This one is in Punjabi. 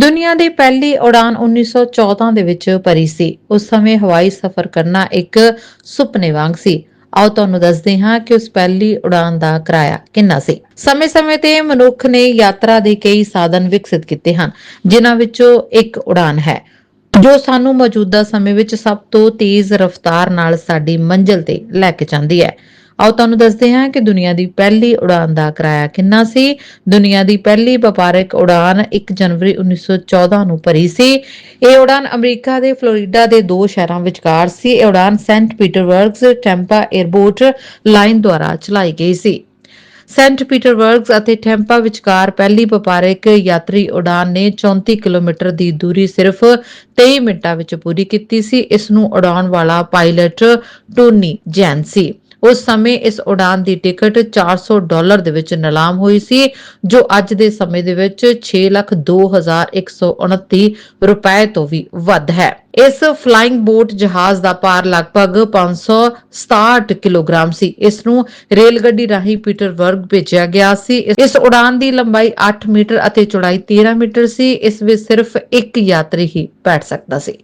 ਦੁਨੀਆ ਦੀ ਪਹਿਲੀ ਉਡਾਨ 1914 ਦੇ ਵਿੱਚ ਭਰੀ ਸੀ। ਉਸ ਸਮੇਂ ਹਵਾਈ ਸਫ਼ਰ ਕਰਨਾ ਇੱਕ ਸੁਪਨੇ ਵਾਂਗ ਸੀ। ਆਓ ਤੁਹਾਨੂੰ ਦੱਸਦੇ ਹਾਂ ਕਿ ਉਸ ਪਹਿਲੀ ਉਡਾਨ ਦਾ ਕਿਰਾਇਆ ਕਿੰਨਾ ਸੀ। ਸਮੇਂ-ਸਮੇਂ ਤੇ ਮਨੁੱਖ ਨੇ ਯਾਤਰਾ ਦੇ ਕਈ ਸਾਧਨ ਵਿਕਸਿਤ ਕੀਤੇ ਹਨ, ਜਿਨ੍ਹਾਂ ਵਿੱਚੋਂ ਇੱਕ ਉਡਾਨ ਹੈ, ਜੋ ਸਾਨੂੰ ਮੌਜੂਦਾ ਸਮੇਂ ਵਿੱਚ ਸਭ ਤੋਂ ਤੇਜ਼ ਰਫ਼ਤਾਰ ਨਾਲ ਸਾਡੀ ਮੰਜ਼ਿਲ ਤੇ ਲੈ ਕੇ ਜਾਂਦੀ ਹੈ। ਆਓ ਤੁਹਾਨੂੰ ਦੱਸਦੇ ਹਾਂ ਕਿ ਦੁਨੀਆ ਦੀ ਪਹਿਲੀ ਉਡਾਨ ਦਾ ਕਿਰਾਇਆ ਕਿੰਨਾ ਸੀ। ਦੁਨੀਆ ਦੀ ਪਹਿਲੀ ਵਪਾਰਕ ਉਡਾਨ 1 ਜਨਵਰੀ 1914 ਨੂੰ ਭਰੀ ਸੀ। ਇਹ ਉਡਾਨ ਅਮਰੀਕਾ ਦੇ ਫਲੋਰੀਡਾ ਦੇ ਦੋ ਸ਼ਹਿਰਾਂ ਵਿਚਕਾਰ ਸੀ। ਇਹ ਉਡਾਨ Saint Petersburg's, Tampa airport line ਦੁਆਰਾ ਚਲਾਈ ਗਈ ਸੀ। ਸੈਂਟ ਪੀਟਰਬਰਗਸ ਅਤੇ ਟੈਂਪਾ ਵਿਚਕਾਰ ਪਹਿਲੀ ਵਪਾਰਕ ਯਾਤਰੀ ਉਡਾਨ ਨੇ 34 ਕਿਲੋਮੀਟਰ ਦੀ ਦੂਰੀ ਸਿਰਫ 23 ਮਿੰਟਾਂ ਵਿੱਚ ਪੂਰੀ ਕੀਤੀ ਸੀ। ਇਸ ਨੂੰ ਉਡਾਉਣ ਵਾਲਾ ਪਾਇਲਟ ਟੋਨੀ ਜੈਨ ਸੀ। ਉਸ ਸਮੇਂ ਇਸ ਉਡਾਨ ਦੀ ਟਿਕਟ 400 ਡਾਲਰ ਦੇ ਵਿੱਚ ਨਿਲਾਮ ਹੋਈ ਸੀ ਜੋ ਅੱਜ ਦੇ ਸਮੇਂ ਦੇ ਵਿੱਚ 6,02,129 ਰੁਪਏ ਤੋਂ ਵੀ ਵੱਧ ਹੈ। ਇਸ ਫਲਾਈਂਗ ਬੋਟ ਜਹਾਜ਼ ਦਾ ਭਾਰ ਲਗਭਗ 567 ਕਿਲੋਗ੍ਰਾਮ ਸੀ। ਇਸ ਨੂੰ ਰੇਲ ਗੱਡੀ ਰਾਹੀਂ ਪੀਟਰਬਰਗ ਭੇਜਿਆ ਗਿਆ ਸੀ। ਇਸ ਉਡਾਨ ਦੀ ਲੰਬਾਈ 8 ਮੀਟਰ ਅਤੇ ਚੌੜਾਈ 13 ਮੀਟਰ ਸੀ। ਇਸ ਵਿੱਚ ਸਿਰਫ ਇੱਕ ਯਾਤਰੀ ਹੀ ਬੈਠ ਸਕਦਾ ਸੀ।